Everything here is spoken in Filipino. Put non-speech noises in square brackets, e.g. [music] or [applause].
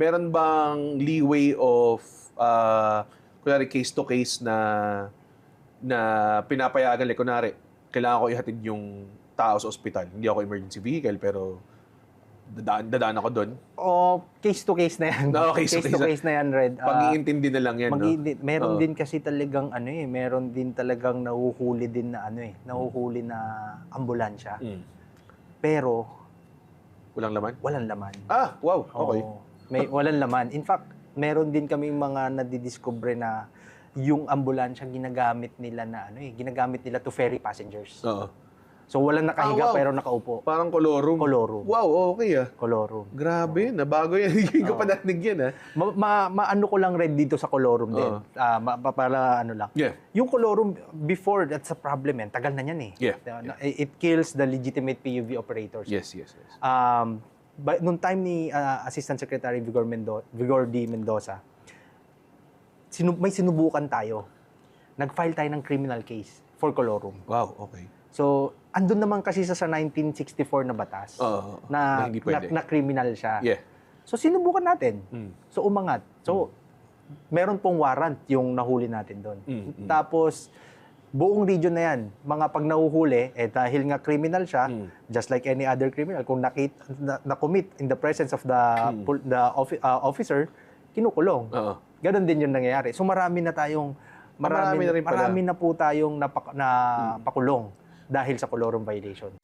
meron bang leeway of, uh, kunwari case to case na, na pinapayagan, like kunwari, kailangan ko ihatid yung tao sa ospital. Hindi ako emergency vehicle, pero dadaan, dadaan ako doon. O case to case na yan. No, case to to case. case na yan, Red. Ah, Pag-iintindi na lang yan, no? Meron Oo. din kasi talagang ano eh, meron din talagang nahuhuli din na ano eh, nahuhuli na ambulansya. Mm. Pero Walang laman? walang laman. Ah, wow. Okay. Oo. May walang laman. In fact, meron din kaming mga nadidiscover na yung ambulansya ginagamit nila na ano eh, ginagamit nila to ferry passengers. Oo. So walang nakahiga Ah, wow. pero nakaupo. Parang colorum. Colorum. Wow, okay ah. Colorum. Grabe, nabago yan. [laughs] Hindi ko pa narinig yan ah. Ma, ma- maano ko lang red dito sa colorum din. Oo. Ah, ma- pa- para ano lang. Yeah. Yung colorum before that's a problem yan. Tagal na yan eh. Yeah. Na- It kills the legitimate PUV operators. Yes, yes, yes. Um, but nung time ni ah, Assistant Secretary Vigor, Mendo- Vigor D. Mendoza, sinu- may sinubukan tayo. Nag-file tayo ng criminal case for colorum. Wow, okay. So, andun naman kasi sa, sa 1964 na batas Oo, na, na na, na criminal siya. Yeah. So, sinubukan natin. Mm. So, umangat. So, meron pong warrant yung nahuli natin doon. Mm, mm. Tapos, buong region na yan, mga pag nahuhuli, eh dahil nga criminal siya, Mm. just like any other criminal, kung nakit, na, na-commit in the presence of the, Mm. pol- the offi- uh, officer, kinukulong. Oo. Ganon din yung nangyayari. So marami na tayong Ah, marami na rin pala. marami na po tayong napak, na pakulong dahil sa colorum violation.